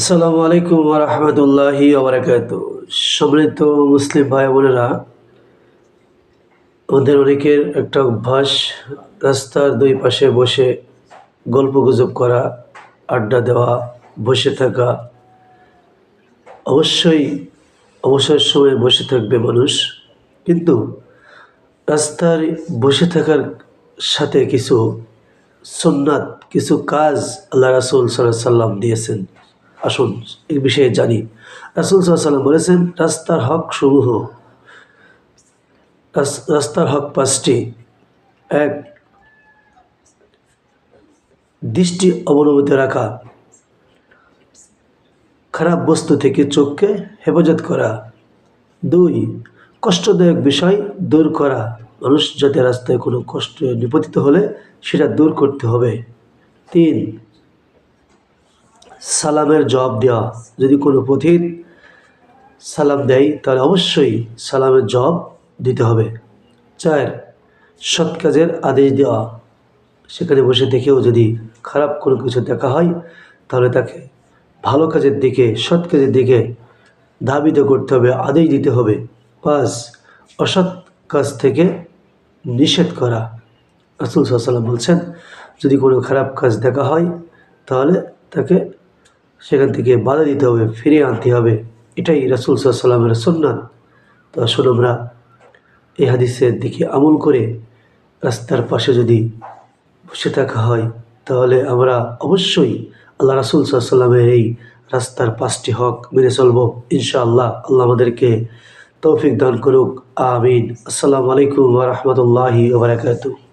আসসালামু আলাইকুম রহমতুল্লাহি ওবরাকাত সম্মানিত মুসলিম ভাই বোনেরা, আমাদের অনেকের একটা অভ্যাস, রাস্তার দুই পাশে বসে গল্প গুজব করা, আড্ডা দেওয়া, বসে থাকা। অবশ্যই অবসর সময় বসে থাকবে মানুষ, কিন্তু রাস্তার বসে থাকার সাথে কিছু সুন্নাত, কিছু কাজ আল্লাহ রাসুল সাল্লাম দিয়েছেন। আসুন, এই বিষয়ে জানি। রাসুল সাল্লাম বলেছেন, রাস্তার হক সমূহ রাস্তার হক পাঁচটি। এক, দৃষ্টি অবলম্বিত রাখা। খারাপ বস্তু থেকে চোখকে হেফাজত করা। দুই, কষ্টদায়ক বিষয় দূর করা। মানুষ যাতে রাস্তায় কোনো কষ্ট নিপতিত হলে সেটা দূর করতে হবে। তিন সালামের জবাব দেওয়া যদি কোনো পথিক সালাম দেয়, তাহলে অবশ্যই সালামের জবাব দিতে হবে। চার, সৎ কাজের আদেশ দেওয়া। সেখানে বসে দেখেও যদি খারাপ কোনো কিছু দেখা হয়, তাহলে তাকে ভালো কাজের দিকে, সৎ কাজের দিকে ধাবিত করতে হবে, আদেশ দিতে হবে। পাঁচ, অসৎ কাজ থেকে নিষেধ করা। রাসুল সাল্লাম বলছেন, যদি কোনো খারাপ কাজ দেখা হয়, তাহলে তাকে সেখান থেকে বাধা দিতে হবে ফিরে আনতে হবে। এটাই রাসুল সাল্লামের সন্ন্যান তো আসলে আমরা এই হাদিসের দিকে আমল করে রাস্তার পাশে যদি বসে থাকা হয়, তাহলে আমরা অবশ্যই আল্লাহ রাসুল সাল্লামের এই রাস্তার পাঁচটি হক মেনে চলবো, ইনশাআল্লাহ। আল্লাহ আমাদেরকে তৌফিক দান করুক। আমিন। আসসালামু আলাইকুম রাহমাতুল্লাহি ওয়া বারাকাতুহু।